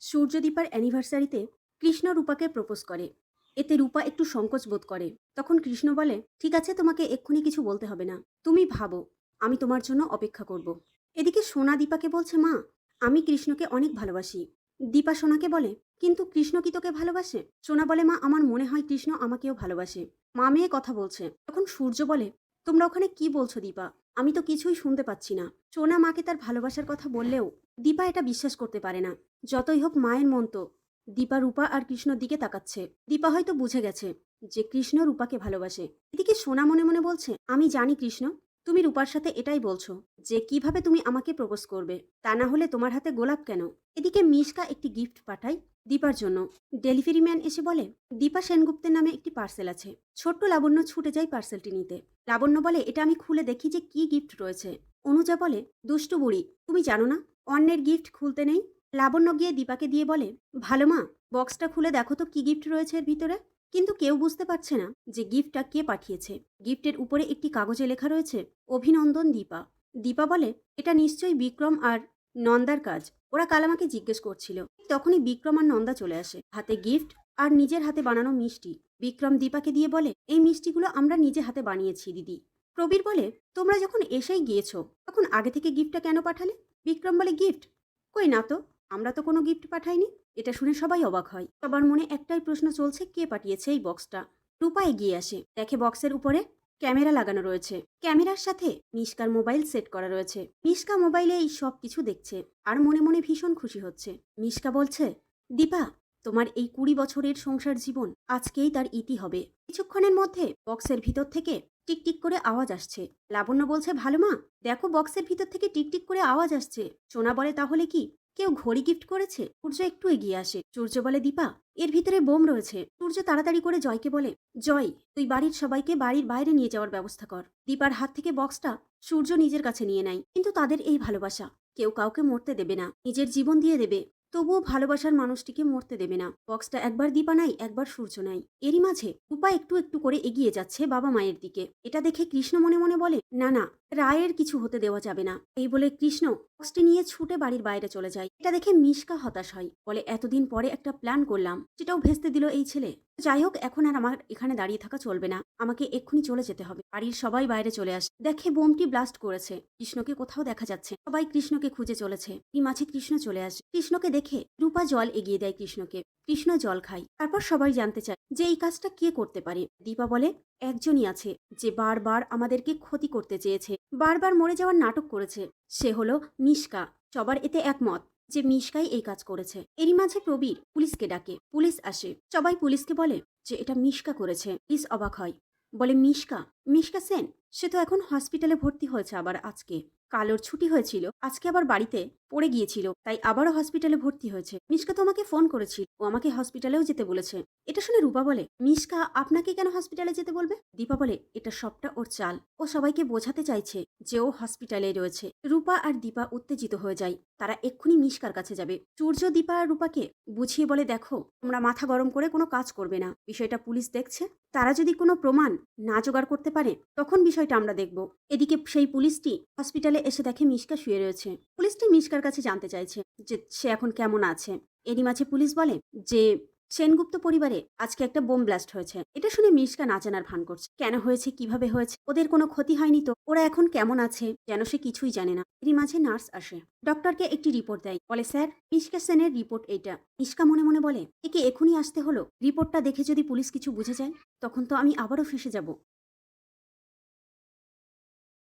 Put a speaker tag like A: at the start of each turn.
A: সূর্যদীপার অ্যানিভার্সারিতে কৃষ্ণ রূপাকে প্রপোজ করে। এতে রূপা একটু সংকোচ বোধ করে। তখন কৃষ্ণ বলে, ঠিক আছে, তোমাকে এক্ষুনি কিছু বলতে হবে না। তুমি ভাবো, আমি তোমার জন্য অপেক্ষা করব। এদিকে সোনা দীপাকে বলছে, মা, আমি কৃষ্ণকে অনেক ভালোবাসি। দীপা সোনাকে বলে, কিন্তু কৃষ্ণ কি তোকে ভালোবাসে? সোনা বলে, মা, আমার মনে হয় কৃষ্ণ আমাকেও ভালোবাসে। মা মেয়ে কথা বলছে। তখন সূর্য বলে, তোমরা ওখানে কি বলছো দীপা? আমি তো কিছুই শুনতে পাচ্ছি না। সোনা মাকে তার ভালোবাসার কথা বললেও দীপা এটা বিশ্বাস করতে পারে না। যতই হোক মায়ের মন তো। দীপা রূপা আর কৃষ্ণর দিকে তাকাচ্ছে। দীপা হয়তো বুঝে গেছে যে কৃষ্ণ রূপাকে ভালোবাসে। এদিকে সোনা মনে মনে বলছে, আমি জানি কৃষ্ণ, তুমি রূপার সাথে এটাই বলছো যে কীভাবে তুমি আমাকে প্রপোজ করবে। তা না হলে তোমার হাতে গোলাপ কেন? এদিকে মিশকা একটি গিফট পাঠায় দীপার জন্য। ডেলিভারি ম্যান এসে বলে, দীপা সেনগুপ্তের নামে একটি পার্সেল আছে। ছোট্ট লাবণ্য ছুটে যায় পার্সেলটি নিতে। লাবণ্য বলে, এটা আমি খুলে দেখি যে কি গিফট রয়েছে। অনুজা বলে, দুষ্টু বুড়ি, তুমি জানো না? অন্যের গিফট খুলতে নেই। লাবণ্য গিয়ে দীপাকে দিয়ে বলে, ভালো মা বক্সটা খুলে দেখো তো কি গিফট রয়েছে এর ভিতরে? কিন্তু কেউ বুঝতে পারছে না যে গিফটটা কে পাঠিয়েছে। গিফটের উপরে একটি কাগজে লেখা রয়েছে, অভিনন্দন দীপা। দীপা বলে, এটা নিশ্চয়ই বিক্রম আর নন্দার কাজ। ওরা কাল আমাকে জিজ্ঞেস করছিল। তখনই বিক্রম আর নন্দা চলে আসে, হাতে গিফট আর নিজের হাতে বানানো মিষ্টি। বিক্রম দীপাকে দিয়ে বলে, এই মিষ্টিগুলো আমরা নিজে হাতে বানিয়েছি, দিদি। প্রবীর বলে, তোমরা যখন এসেই গিয়েছো, তখন আগে থেকে গিফটটা কেন পাঠালে? বিক্রম বলে, গিফট? কই না তো, আমরা তো কোনো গিফট পাঠাইনি। এটা শুনে সবাই অবাক হয়। সবার মনে একটাই প্রশ্ন চলছে, কে পাঠিয়েছে এই বক্সটা? রূপা এগিয়ে আসে, দেখে বক্সের উপরে ক্যামেরা লাগানো রয়েছে। ক্যামেরার সাথে মিশকার মোবাইল সেট করা রয়েছে। মিশকা মোবাইলে এই সব কিছু দেখছে, আর মনে মনে ভীষণ খুশি হচ্ছে। মিশকা বলছে, দীপা, তোমার এই কুড়ি বছরের সংসার জীবন আজকেই তার ইতি হবে। কিছুক্ষণের মধ্যে বক্সের ভিতর থেকে টিকটিক করে আওয়াজ আসছে। লাবণ্য বলছে, ভালো মা, দেখো বক্সের ভিতর থেকে টিকটিক করে আওয়াজ আসছে। সোনা বলে, তাহলে কি? কেউ ঘড়ি গিফট করেছে? সূর্য একটু এগিয়ে আসে। সূর্য বলে, দীপা, এর ভিতরে বোম রয়েছে। সূর্য তাড়াতাড়ি করে জয়কে বলে, জয়, তুই বাড়ির সবাইকে বাড়ির বাইরে নিয়ে যাওয়ার ব্যবস্থা কর। দীপার হাত থেকে বক্সটা সূর্য নিজের কাছে নিয়ে নেয়। কিন্তু তাদের এই ভালোবাসা, কেউ কাউকে মরতে দেবে না। নিজের জীবন দিয়ে দেবে। তবুও ভালোবাসার মানুষটিকে মরতে দেবে না। বক্সটা একবার দীপা নাই, একবার সূর্য নাই। এরই মাঝে রূপা একটু একটু করে এগিয়ে যাচ্ছে বাবা মায়ের দিকে। এটা দেখে কৃষ্ণ মনে মনে বলে, না না, রায়ের কিছু হতে দেওয়া যাবে না। এই বলে কৃষ্ণ বক্সটি নিয়ে ছুটে বাড়ির বাইরে চলে যায়। এটা দেখে মিশকা হতাশ হয়। বলে, এতদিন পরে একটা প্ল্যান করলাম, সেটাও ভেস্তে দিল এই ছেলে। যাই হোক, এখন আর আমার এখানে দাঁড়িয়ে থাকা চলবে না। আমাকে এক্ষুনি চলে যেতে হবে। বাড়ির সবাই বাইরে চলে আসে। দেখে বোমটি ব্লাস্ট করেছে। কৃষ্ণকে কোথাও দেখা যাচ্ছে সবাই কৃষ্ণকে খুঁজে চলেছে। এই মাঝে কৃষ্ণ চলে আসে। কৃষ্ণকে দেখে রূপা জল এগিয়ে দেয় কৃষ্ণকে। কৃষ্ণ জল খায়। তারপর সবাই জানতে চায় যে এই কাজটা কে করতে পারে। দীপা বলে, একজনই আছে যে বারবার আমাদেরকে ক্ষতি করতে চেয়েছে। বারবার মরে যাওয়ার নাটক করেছে। সে হলো মিশকা সবার এতে একমত। যে মিশকাই এই কাজ করেছে। এরই মাঝে প্রবীর পুলিশকে ডাকে। পুলিশ আসে। সবাই পুলিশকে বলে যে এটা মিশকা করেছে। পুলিশ অবাক হয়। বলে, মিশকা? মিশকা সেন? সে তো এখন হসপিটালে ভর্তি হয়েছে আবার আজকে। কালোর ছুটি হয়েছিল, আজকে আবার বাড়িতে পড়ে গিয়েছিল, তাই আবারও হসপিটালে ভর্তি হয়েছে। মিশকা তো আমাকে ফোন করেছিল, ও আমাকে হসপিটালেও যেতে বলেছে। এটা শুনে রূপা বলে, মিশকা, আপনাকে কেন হসপিটালে যেতে বলবে? দীপা বলে, এটা সবটা ওর চাল। ও সবাইকে বোঝাতে চাইছে যে ও হসপিটালে রয়েছে। রূপা আর দীপা উত্তেজিত হয়ে যায়, তারা এক্ষুনি মিশকার কাছে যাবে। সূর্য, দীপা আর রূপাকে বুঝিয়ে বলে, দেখো, তোমরা মাথা গরম করে কোনো কাজ করবে না। বিষয়টা পুলিশ দেখছে। তারা যদি কোনো প্রমাণ না জোগাড় করতে পারে, তখন বিষয়টা আমরা দেখব। এদিকে সেই পুলিশটি হসপিটালে এসে দেখে মিশকা শুয়ে রয়েছে। পুলিশটি মিশকার কাছে জানতে চাইছে যে সে এখন কেমন আছে। এরই মাঝে পুলিশ বলে যে, সেনগুপ্ত পরিবারে আজকে একটা বোম ব্লাস্ট হয়েছে। এটা শুনে মিশকা না জানার ভান করছে। কেন হয়েছে? কীভাবে হয়েছে? ওদের কোনো ক্ষতি হয়নি তো? ওরা এখন কেমন আছে? যেন সে কিছুই জানে না। এরই মাঝে নার্স আসে। ডক্টরকে একটি রিপোর্ট দেয়। বলে, স্যার, মিশকা সেনের রিপোর্ট এইটা। মিশকা মনে মনে বলে, একে এখনই আসতে হলো। রিপোর্টটা দেখে যদি পুলিশ কিছু বুঝে যায়, তখন তো আমি আবারও ফেসে যাব।